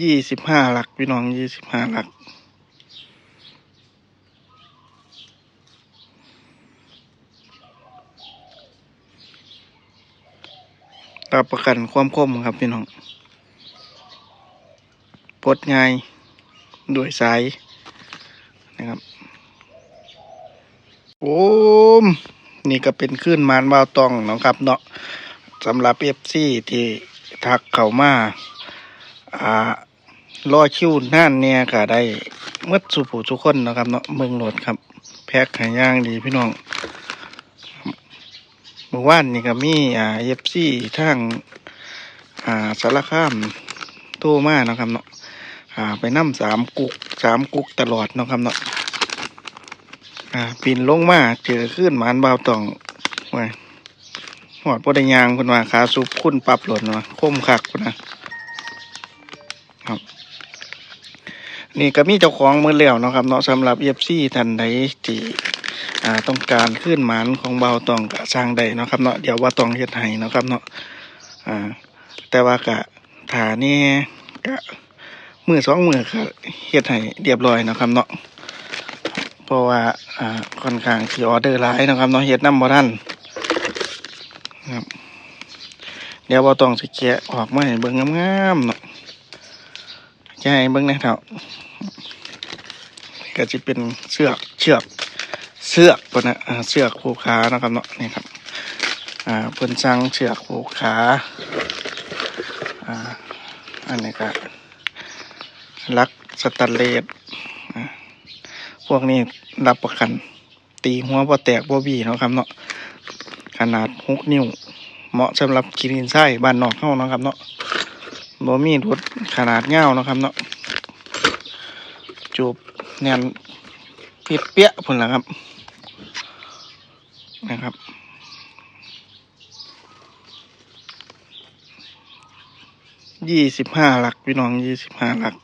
ยี่สิบห้าหลัก พี่น้องยี่สิบห้าหลัก รับประกันความคมครับพี่น้องปลดง่ายด้วยสายนะครับ โอ้ม นี่ก็เป็นขึ้นมานวาวตองนะครับเนาะสำหรับเอฟซีที่ทักเข้ามา อ่ารอคิวน่านเนี่ยก็ได้เมื่อสุผู้ทุกคนนะครับเนาะเมืองโหลดครับ แพ็คหายางดีพี่น้องเมื่อวานนี่ก็มีอ่าเอฟซีทางอ่าสารคามโทรมานะครับเนาะอ่าไปนั่สามกุกสามกุกตลอดนะครับเนาะอ่าปีนลงมาเจอขึ้นหมานเบาตองไว้หอดปดยางคนว่าขาสุบคุ้นปรับหล่นว่าคมคักคนนะ ครับ นี่ก็มีเจ้าของมือแล้วนะครับ เนาะสำหรับเอฟซีท่านใดที่อ่าต้องการขึ้นหมานของเบาตองกะสร้างได้เนาะครับเนาะเดี๋ยวว่าตองเฮ็ดให้เนาะครับเนาะอ่า แต่ว่ากะถานี่กะมือสองมือก็เฮ็ดให้เรียบร้อยเนาะครับเนาะเพราะว่าอ่าค่อนข้างที่ออเดอร์หลายเนาะครับเนาะเฮ็ดนำบ่ทันครับเดี๋ยวบ่ต้องสิแกะออกมาให้เบิ่งงามๆเนาะ จะให้เบิ่งหน่เท่าก็สิเป็นเสือกเชือกเสือกพุ่นน่ะเสือกผูกขาเนาะครับเนาะนี่ครับอ่าเพิ่นสั่งเชือกผูกขาอ่าอันนี้ก็ลักสแตันเลสอ่าพวกนี้รับประกัน ตีหัวบ่แตกบ่บีเนาะครับเนาะขนาดหกนิ้ว เหมาะสำหรับกินไส้บ้านนอกเฮาเนาะครับเนาะ บ่มีรถขนาดเงาเนาะครับเนาะจูบแน่นเปียเปียะพุ่นล่ะครับ นะครับ ยี่สิบห้าหลัก พี่น้องยี่สิบห้าหลัก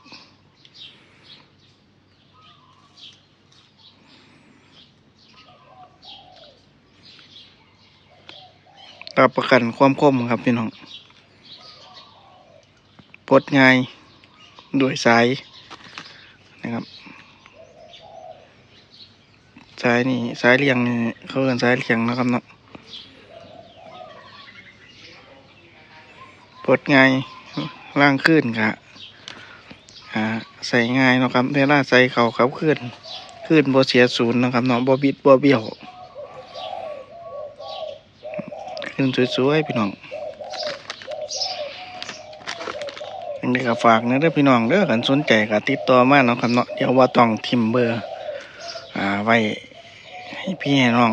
รับประกันความคมครับ พี่น้อง ปลดง่ายด้วยสายนะครับสายนี่สายเลียงนี่เขาเรียกสายเลียงนะครับเนาะปลดง่ายล่างขึ้นกะอ่าใส่ง่ายนะครับเวลาใส่เขาเขาขึ้นขึ้นบ่เสียศูนย์นะครับเนาะบ่บิดบ่เบี้ยวขึ้นสวยๆพี่น้อง ยังได้ก็ฝากเนเด้อพี่น้องเด้อกันสนใจก็ติดต่อมาเนาะครับเนาะเดี๋ยวว่าต้องทิมเบอร์ อ่าไว้ให้พี่ให้น้อง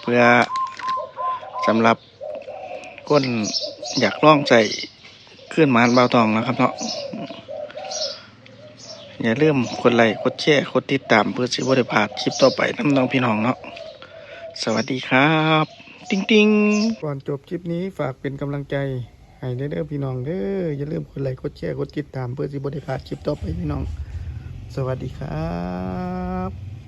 เพื่อสำหรับคนอยากล่องใส่ขึ้นมาเบาตองนะครับเนาะอย่าลืมกดไลค์กดแชร์กดติดตามเพื่อสิบริพาดคลิปต่อไปน้ำน้องพี่น้องเนาะสวัสดีครับ ติ๊งติ๊งก่อนจบคลิปนี้ฝากเป็นกำลังใจ ให้เด้อพี่น้องเด้ออย่าลืมกดไลค์กดแชร์กดติดตามเพื่อสิบริพลาดคลิปต่อไปพี่น้อง สวัสดีครับ